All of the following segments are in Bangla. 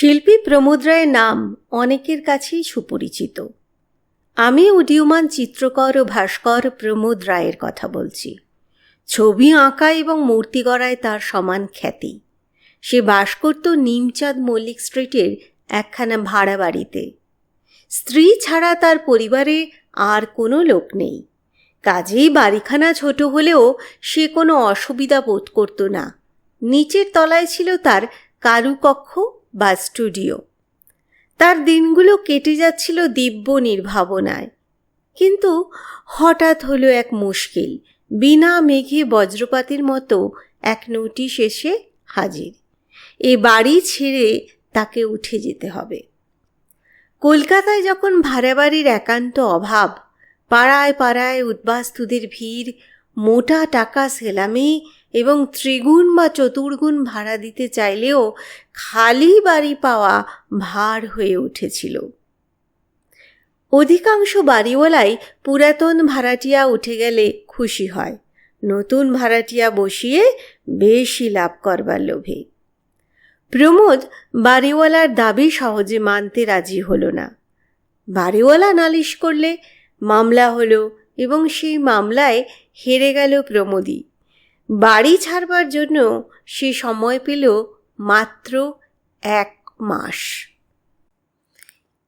শিল্পী প্রমোদ রায়ের নাম অনেকের কাছেই সুপরিচিত। আমি উদীয়মান চিত্রকর ও ভাস্কর প্রমোদ রায়ের কথা বলছি। ছবি আঁকা এবং মূর্তি গড়ায় তার সমান খ্যাতি। সে বাস করত নিমচাঁদ মল্লিক স্ট্রিটের একখানা ভাড়া বাড়িতে। স্ত্রী ছাড়া তার পরিবারে আর কোনো লোক নেই। কাজেই বাড়িখানা ছোট হলেও সে কোনো অসুবিধা বোধ করত না। নিচের তলায় ছিল তার কারুকক্ষ বা স্টুডিও। তার দিনগুলো কেটে যাচ্ছিল দিব্য নির্ভাবনায়। কিন্তু হঠাৎ হলো এক মুশকিল। বিনা মেঘে বজ্রপাতের মতো এক নোটিশ এসে হাজির। এ বাড়ি ছেড়ে তাকে উঠে যেতে হবে। কলকাতায় যখন ভাড়া বাড়ির একান্ত অভাব, পাড়ায় পাড়ায় উদ্বাস্তুদের ভিড়, মোটা টাকা সেলামি এবং ত্রিগুণ বা চতুর্গুণ ভাড়া দিতে চাইলেও খালি বাড়ি পাওয়া ভার হয়ে উঠেছিল। অধিকাংশ বাড়িওয়ালাই পুরাতন ভাড়াটিয়া উঠে গেলে খুশি হয়। নতুন ভাড়াটিয়া বসিয়ে বেশি লাভ করবার লোভে। প্রমোদ বাড়িওয়ালার দাবি সহজে মানতে রাজি হলো না। বাড়িওয়ালা নালিশ করলে, মামলা হলো এবং সেই মামলায় হেরে গেল প্রমোদী বাড়ি ছাড়বার জন্য সে সময় পেল মাত্র এক মাস।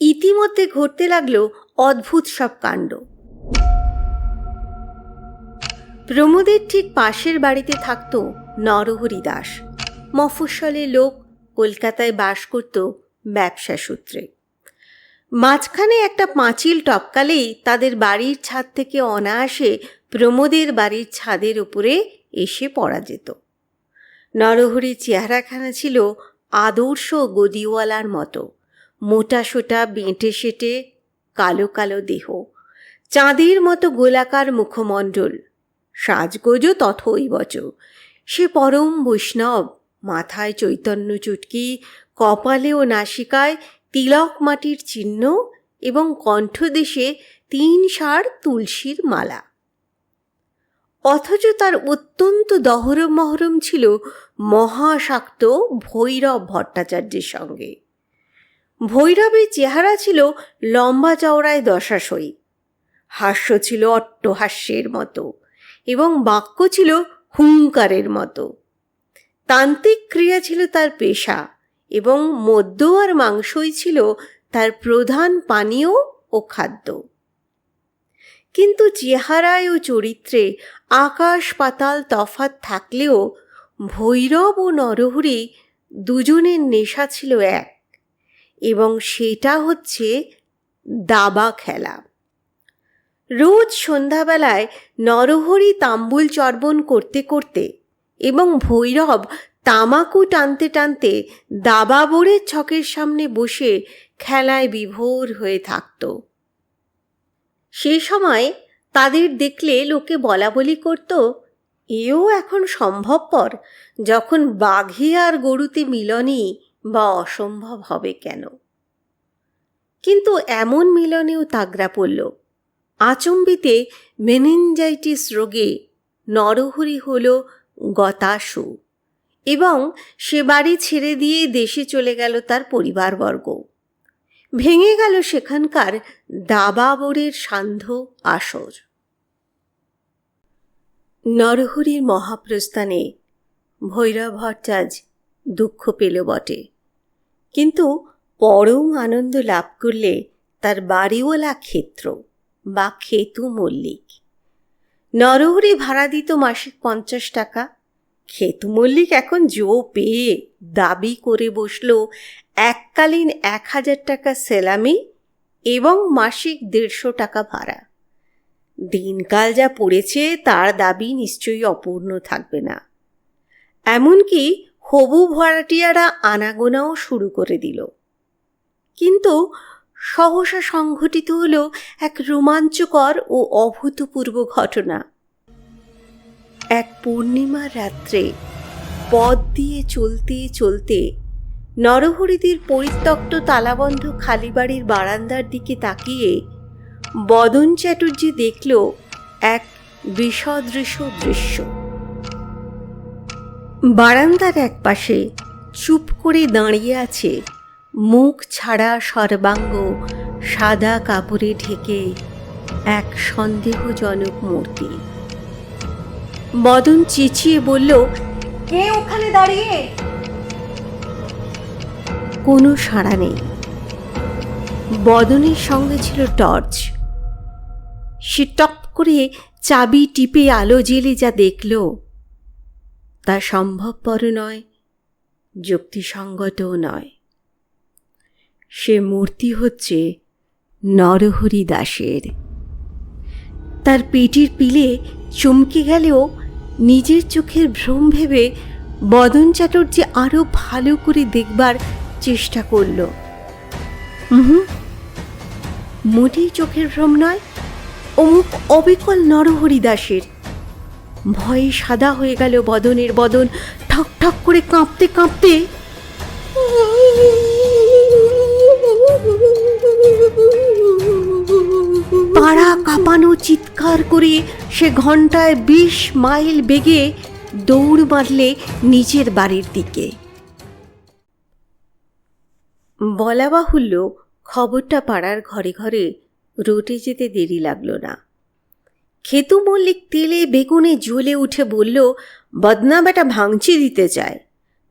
ইতিমধ্যে ঘটতে লাগল অদ্ভুত সব কাণ্ড। প্রমোদের ঠিক পাশের বাড়িতে থাকত নরহরি দাস। মফস্বলের লোক কলকাতায় বাস করত ব্যবসা সূত্রে। মাঝখানে একটা পাঁচিল টপকালেই তাদের বাড়ির ছাদ থেকে অনায়াসে প্রমোদের বাড়ির ছাদের উপরে এসে পড়া যেত। নরহরির চেহারাখানা ছিল আদর্শ গদিওয়ালার মতো। মোটা সোটা, বেঁটে সেটে, কালো কালো দেহ। চাঁদের মতো গোলাকার মুখমণ্ডল। সাজগোজও তথৈবচ সে পরম বৈষ্ণব। মাথায় চৈতন্য চুটকি, কপালে ও নাসিকায় তিলক মাটির চিহ্ন এবং কণ্ঠদেশে তিন সার তুলসীর মালা। অথচ তার অত্যন্ত দহরম মহরম ছিল মহাশাক্ত ভৈরব ভট্টাচার্যের সঙ্গে। ভৈরবের চেহারা ছিল লম্বা চওড়ায় দশাশয়ী। হাস্য ছিল অট্টহাস্যের মতো এবং বাক্য ছিল হুঙ্কারের মতো। তান্ত্রিক ক্রিয়া ছিল তার পেশা এবং মদ্য আর মাংসই ছিল তার প্রধান পানীয় ও খাদ্য। কিন্তু চেহারায় ও চরিত্রে আকাশ পাতাল তফাত থাকলেও ভৈরব ও নরহরি দুজনের নেশা ছিল এক এবং সেটা হচ্ছে দাবা খেলা। রোজ সন্ধ্যাবেলায় নরহরি তাম্বুল চর্বণ করতে করতে এবং ভৈরব তামাকু টানতে টানতে দাবা বোড়ের ছকের সামনে বসে খেলায় বিভোর হয়ে থাকত। সে সময় তাদের দেখলে লোকে বলা বলি করত, এও এখন সম্ভবপর, যখন বাঘে আর গরুতে মিলনই বা অসম্ভব হবে কেন? কিন্তু এমন মিলনেও তাগড়া পড়ল। আচম্বিতে মেনিনজাইটিস রোগে নরহরি হল গতাসু এবং সে বাড়ি ছেড়ে দিয়ে দেশে চলে গেল তার পরিবারবর্গ। ভেঙে গেল সেখানকার দাবাবরের সান্ধ্য আসর। নরহরির মহাপ্রস্থানে ভৈরব ভট্টাজ দুঃখ পেল বটে। কিন্তু পরম আনন্দ লাভ করলে তার বাড়িওয়ালা ক্ষেত্র বা খেতু মল্লিক। নরহরি ভাড়া দিত মাসিক পঞ্চাশ টাকা খেতু মল্লিক এখন জো পেয়ে দাবি করে বসল, এককালীন এক হাজার টাকা সেলামি এবং মাসিক দেড়শো টাকা ভাড়া। দিনকাল যা পড়েছে তার দাবি নিশ্চয়ই অপূর্ণ থাকবে না। এমনকি হবু ভাড়াটিয়ারা আনাগোনাও শুরু করে দিল। কিন্তু সহসা সংঘটিত হল এক রোমাঞ্চকর ও অভূতপূর্ব ঘটনা। এক পূর্ণিমার রাত্রে পথ দিয়ে চলতে চলতে নরহরিদের পরিত্যক্ত তালাবন্ধ খালি বাড়ির বারান্দার দিকে তাকিয়ে বদন চ্যাটার্জি দেখল এক বিষদৃশ দৃশ্য। বারান্দার এক পাশে চুপ করে দাঁড়িয়ে আছে মুখ ছাড়া সর্বাঙ্গ সাদা কাপড়ে ঢেকে এক সন্দেহজনক মূর্তি। মদন চেঁচিয়ে বলল কে ওখানে দাঁড়িয়ে? কোনো সাড়া নেই। বদনের সঙ্গে ছিল টর্চ। সে টপ করে চাবি টিপে আলো জেলে যা দেখল তা সম্ভবপর নয় যুক্তিসঙ্গতও নয়। সে মূর্তি হচ্ছে নরহরি দাসের তার পেটির পিলে চমকে গেলেও নিজের চোখের ভ্রম ভেবে বদন চ্যাটার্জি আরও ভালো করে দেখবার চেষ্টা করল। হুম মোটেই চোখের ভ্রম নয়, অমুক অবিকল নরহরি দাসের। ভয়ে সাদা হয়ে গেল বদনের বদন ঠক ঠক করে কাঁপতে কাঁপতে পাড়া কাঁপানো চিৎকার করে সে ঘন্টায় বিশ মাইল বেগে দৌড় মারলে নিজের বাড়ির দিকে। বলা বাহুল্য খবরটা পাড়ার ঘরে ঘরে রটে যেতে দেরি লাগল না। খেতু মল্লিক তেলে বেগুনে জ্বলে উঠে বলল, বদনা বেটা ভাঙচি দিতে চায়।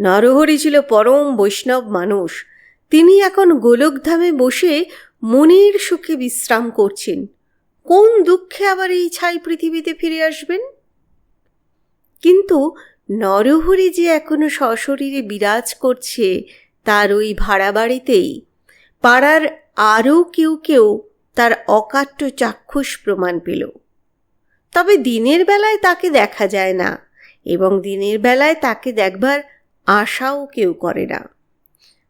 নরহরি ছিল পরম বৈষ্ণব মানুষ। তিনি এখন গোলকধামে বসে মনের সুখে বিশ্রাম করছেন। কোন দুঃখে আবার এই ছাই পৃথিবীতে ফিরে আসবেন? কিন্তু নরহরি যে এখনও সশরীরে বিরাজ করছে, তার ওই ভাড়া বাড়িতেই পাড়ার আরও কেউ কেউ তার অকাট্য চাক্ষুষ প্রমাণ পেল। তবে দিনের বেলায় তাকে দেখা যায় না এবং দিনের বেলায় তাকে দেখবার আশাও কেউ করে না।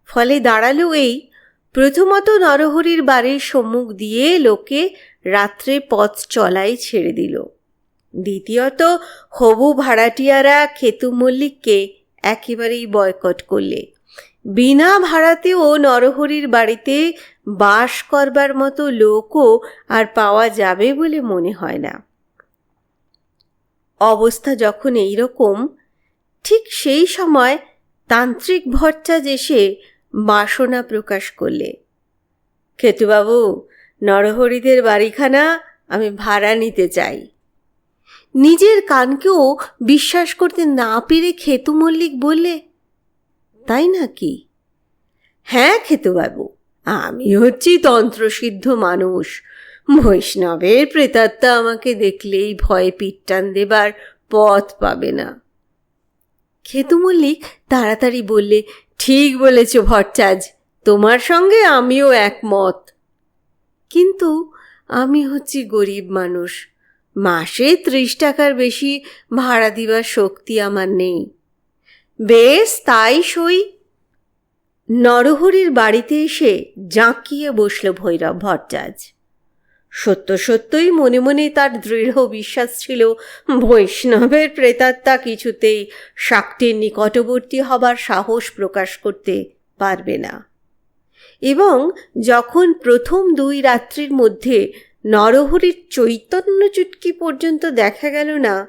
ফলে দাঁড়াল এই প্রথমত নরহরির বাড়ির সম্মুখ দিয়ে লোকে রাত্রে পথ চলাই ছেড়ে দিল। দ্বিতীয়ত, হবু ভাড়াটিয়ারা খেতু মল্লিককে একেবারেই বয়কট করলে। বিনা ভাড়াতেও নরহরির বাড়িতে বাস করবার মতো লোকও আর পাওয়া যাবে বলে মনে হয় না। অবস্থা যখন এই রকম ঠিক সেই সময় তান্ত্রিক ভট্টাজ এসে বাসনা প্রকাশ করলে। খেতুবাবু, নরহরিদের বাড়িখানা আমি ভাড়া নিতে চাই। নিজের কানকেও বিশ্বাস করতে না পেরে খেতু মল্লিক বললে, তাই নাকি? হ্যাঁ খেতুবাবু, আমি হচ্ছি তন্ত্রসিদ্ধ মানুষ। বৈষ্ণবের প্রেতাত্মা আমাকে দেখলেই ভয়ে পিটটান দেবার পথ পাবে না। খেতু মল্লিক তাড়াতাড়ি বললে ঠিক বলেছ ভট্টাজ, তোমার সঙ্গে আমিও একমত। কিন্তু আমি হচ্ছি গরিব মানুষ। মাসে ত্রিশ টাকার বেশি ভাড়া দিবার শক্তি আমার নেই। বেশ, তাই সই। নরহরির বাড়িতে এসে জাঁকিয়ে বসল ভৈরব ভট্টাজ। সত্য সত্যই মনে মনে তার দৃঢ় বিশ্বাস ছিল, বৈষ্ণবের প্রেতাত্মা কিছুতেই শাক্তির নিকটবর্তী হবার সাহস প্রকাশ করতে পারবে না। এবং যখন প্রথম দুই রাত্রির মধ্যে নরহরির চৈতন্য চুটকি পর্যন্ত দেখা গেল না,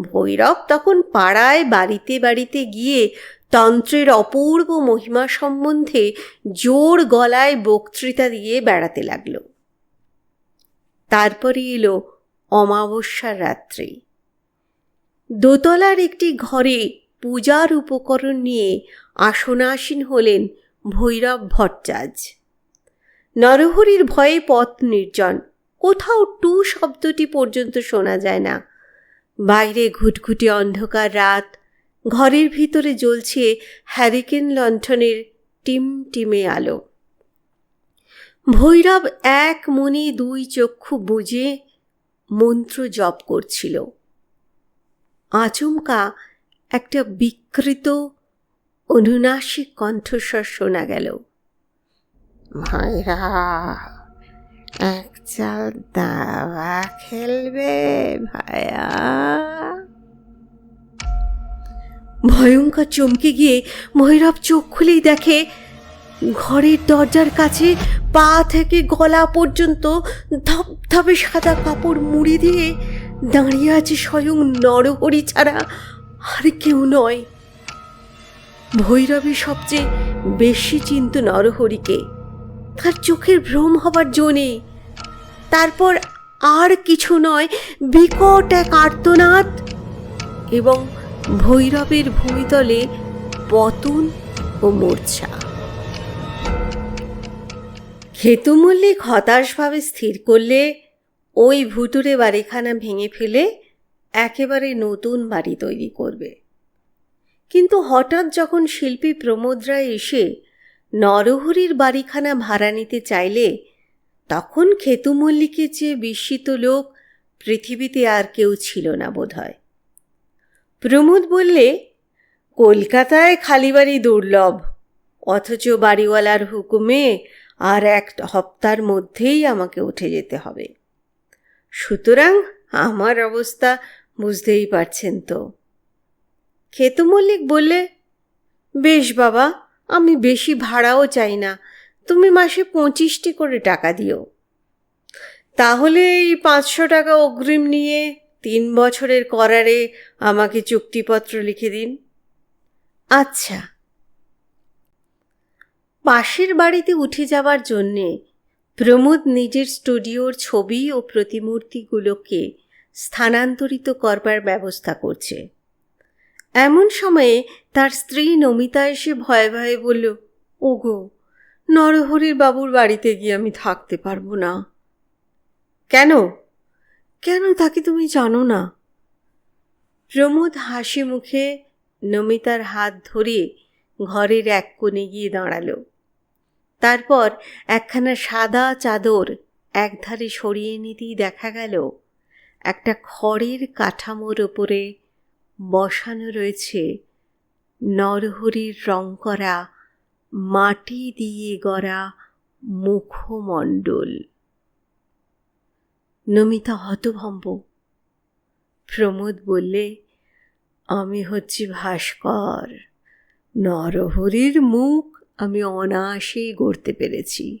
ভৈরব তখন পাড়ায় বাড়িতে বাড়িতে গিয়ে তন্ত্রের অপূর্ব মহিমা সম্বন্ধে জোর গলায় বক্তৃতা দিয়ে বেড়াতে লাগল। তারপরে এলো অমাবস্যার রাত্রি। দোতলার একটি ঘরে পূজার উপকরণ নিয়ে আসনাসীন হলেন ভৈরব ভট্টাজ নরহরির ভয়ে পথ নির্জন, কোথাও টু শব্দটি পর্যন্ত শোনা যায় না। বাইরে ঘুটঘুটে অন্ধকার রাত, ঘরের ভিতরে জ্বলছে হ্যারিকেন লণ্ঠনের টিম টিমে আলো। ভৈরব এক মনে দুই চক্ষু বুঝে মন্ত্র জপ করছিল। আচমকা একটা বিকৃত অনুনাসিক কণ্ঠস্বর শোনা গেল। ভৈরব এক চাল দাবা খেলবে ভায়া ভয়ঙ্কর চমকে গিয়ে ভৈরব চোখ খুলেই দেখে ঘরের দরজার কাছে পা থেকে গলা পর্যন্ত ধপধপে সাদা কাপড় মুড়ি দিয়ে দাঁড়িয়ে আছে স্বয়ং নরহরি ছাড়া আর কেউ নয়। ভৈরবী সবচেয়ে বেশি চিন্ত নরহরিকে। তার চোখের ভ্রম হবার জন্যে তারপর আর কিছু নয়, বিকট এক আর্তনাদ এবং ভৈরবের ভূমিতলে পতন ও মূর্ছা। খেতু মল্লিক হতাশভাবে স্থির করলে ওই ভুতুরে বাড়িখানা ভেঙে ফেলে একেবারে নতুন বাড়ি তৈরি করবে। কিন্তু হঠাৎ যখন শিল্পী প্রমোদ রায় এসে নরহরির বাড়িখানা ভাড়া নিতে চাইলে, তখন খেতু মল্লিকের চেয়ে বিস্মিত লোক পৃথিবীতে আর কেউ ছিল না বোধহয়। প্রমোদ বললে, কলকাতায় খালি বাড়ি দুর্লভ, অথচ বাড়িওয়ালার হুকুমে আর এক হপ্তার মধ্যেই আমাকে উঠে যেতে হবে। সুতরাং আমার অবস্থা বুঝতেই পারছেন তো। খেতু মল্লিক বললে, বেশ বাবা, আমি বেশি ভাড়াও চাই না। তুমি মাসে পঁচিশটি করে টাকা দিও। তাহলে এই পাঁচশো টাকা অগ্রিম নিয়ে তিন বছরের করারে আমাকে চুক্তিপত্র লিখে দিন। আচ্ছা। পাশের বাড়িতে উঠে যাওয়ার জন্যে প্রমোদ নিজের স্টুডিওর ছবি ও প্রতিমূর্তিগুলোকে স্থানান্তরিত করবার ব্যবস্থা করছে। এমন সময়ে তার স্ত্রী নমিতা এসে ভয়ে ভয়ে বলল, ওগো, নরহরির বাবুর বাড়িতে গিয়ে আমি থাকতে পারব না। কেন? কেন তাকে তুমি জানো না? প্রমোদ হাসি মুখে নমিতার হাত ধরে ঘরের এক কোণে গিয়ে দাঁড়াল। তারপর একখানা সাদা চাদর একধারে সরিয়ে নিতেই দেখা গেল, একটা খড়ের কাঠামোর ওপরে বসানো রয়েছে নরহরির রং করা, মাটি দিয়ে গড়া মুখমণ্ডল। নমিতা হতভম্ব। প্রমোদ বললে, আমি হচ্ছি ভাস্কর, নরহরির মুখ আমি অনায়াসেই গড়তে পেরেছি।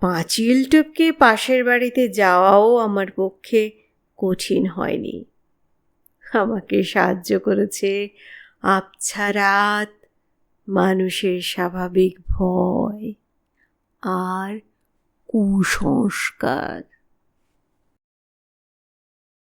পাঁচিল টপকে পাশের বাড়িতে যাওয়াও আমার পক্ষে কঠিন হয়নি। আমাকে সাহায্য করেছে আবছা রাত, মানুষের স্বাভাবিক ভয় আর কুসংস্কার।